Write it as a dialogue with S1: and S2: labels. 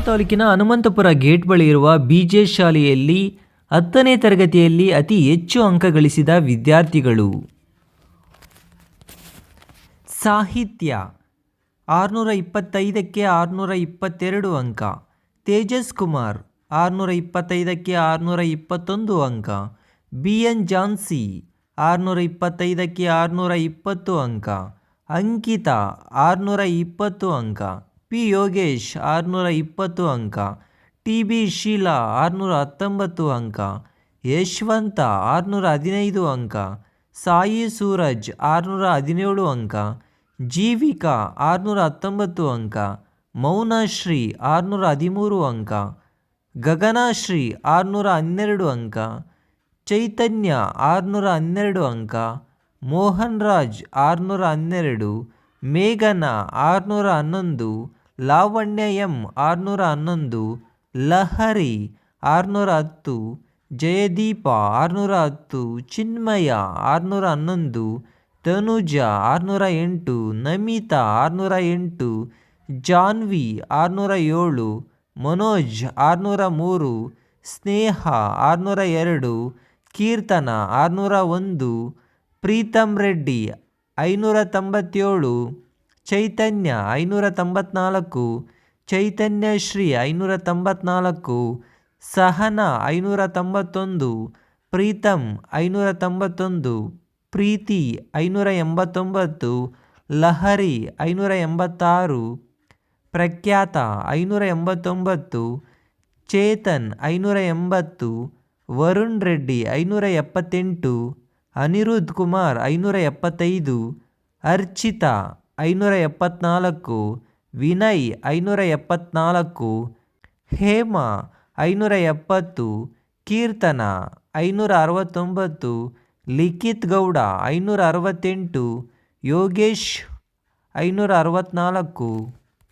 S1: ತಾಲೂಕಿನ ಹನುಮಂತಪುರ ಗೇಟ್ ಬಳಿ ಇರುವ ಬಿಜೆ ಶಾಲೆಯಲ್ಲಿ ಹತ್ತನೇ ತರಗತಿಯಲ್ಲಿ ಅತಿ ಹೆಚ್ಚು ಅಂಕ ಗಳಿಸಿದ ವಿದ್ಯಾರ್ಥಿಗಳು. ಸಾಹಿತ್ಯ ಆರುನೂರ ಇಪ್ಪತ್ತೈದಕ್ಕೆ ಆರುನೂರ ಇಪ್ಪತ್ತೆರಡು ಅಂಕ. ತೇಜಸ್ ಕುಮಾರ್ ಆರುನೂರ ಇಪ್ಪತ್ತೈದಕ್ಕೆ ಆರುನೂರ ಇಪ್ಪತ್ತೊಂದು ಅಂಕ. ಬಿ ಎನ್ ಜಾನ್ಸಿ ಆರುನೂರ ಇಪ್ಪತ್ತೈದಕ್ಕೆ ಆರುನೂರ ಇಪ್ಪತ್ತು ಅಂಕ. ಅಂಕಿತಾ ಆರುನೂರ ಇಪ್ಪತ್ತು ಅಂಕ. ಪಿ ಯೋಗೇಶ್ ಆರುನೂರ ಇಪ್ಪತ್ತು ಅಂಕ, ಟಿ ಬಿ ಶೀಲಾ ಆರುನೂರ ಹತ್ತೊಂಬತ್ತು ಅಂಕ, ಯಶವಂತ ಆರುನೂರ ಹದಿನೈದು ಅಂಕ, ಸಾಯಿ ಸೂರಜ್ ಆರುನೂರ ಹದಿನೇಳು ಅಂಕ, ಜೀವಿಕಾ ಆರುನೂರ ಹತ್ತೊಂಬತ್ತು ಅಂಕ ಮೌನಶ್ರೀ ಆರುನೂರ ಹದಿಮೂರು ಅಂಕ ಗಗನಶ್ರೀ ಆರುನೂರ ಹನ್ನೆರಡು ಅಂಕ, ಚೈತನ್ಯ ಆರುನೂರ ಹನ್ನೆರಡು ಅಂಕ, ಮೋಹನ್ ರಾಜ್ ಆರುನೂರ ಹನ್ನೆರಡು, ಮೇಘನ ಆರುನೂರ ಹನ್ನೊಂದು ಲಾವಣ್ಯ ಎಂ ಆರುನೂರ ಹನ್ನೊಂದು, ಲಹರಿ ಆರುನೂರ ಹತ್ತು, ಜಯದೀಪ ಆರುನೂರ ಹತ್ತು, ಚಿನ್ಮಯ ಆರುನೂರ ಹನ್ನೊಂದು, ತನುಜ ಆರುನೂರ ಎಂಟು, ನಮಿತಾ ಆರುನೂರ ಎಂಟು, ಜಾನ್ವಿ ಆರುನೂರ ಏಳು, ಮನೋಜ್ ಆರುನೂರ ಮೂರು, ಸ್ನೇಹ ಆರುನೂರ ಎರಡು, ಕೀರ್ತನ ಆರುನೂರ ಒಂದು ಪ್ರೀತಮ್ ರೆಡ್ಡಿ ಐನೂರ ತೊಂಬತ್ತೇಳು ಚೈತನ್ಯ ಐನೂರ ತೊಂಬತ್ನಾಲ್ಕು ಚೈತನ್ಯ ಶ್ರೀ ಐನೂರ ತೊಂಬತ್ನಾಲ್ಕು ಸಹನಾ ಐನೂರ ತೊಂಬತ್ತೊಂದು ಪ್ರೀತಮ್ ಐನೂರ ತೊಂಬತ್ತೊಂದು ಪ್ರೀತಿ ಐನೂರ ಎಂಬತ್ತೊಂಬತ್ತು ಲಹರಿ ಐನೂರ ಎಂಬತ್ತಾರು ಪ್ರಖ್ಯಾತ ಐನೂರ ಎಂಬತ್ತೊಂಬತ್ತು ಚೇತನ್ ಐನೂರ ಎಂಬತ್ತು ವರುಣ್ ರೆಡ್ಡಿ ಐನೂರ ಎಪ್ಪತ್ತೆಂಟು ಅನಿರುದ್ಧ್ ಕುಮಾರ್ ಐನೂರ ಎಪ್ಪತ್ತೈದು ಅರ್ಚಿತಾ ಐನೂರ ಎಪ್ಪತ್ನಾಲ್ಕು ವಿನಯ್ ಐನೂರ ಎಪ್ಪತ್ನಾಲ್ಕು ಹೇಮಾ ಐನೂರ ಎಪ್ಪತ್ತು ಕೀರ್ತನ ಐನೂರ ಅರವತ್ತೊಂಬತ್ತು ಲಿಖಿತ್ ಗೌಡ ಐನೂರ ಅರವತ್ತೆಂಟು ಯೋಗೇಶ್ ಐನೂರ ಅರವತ್ನಾಲ್ಕು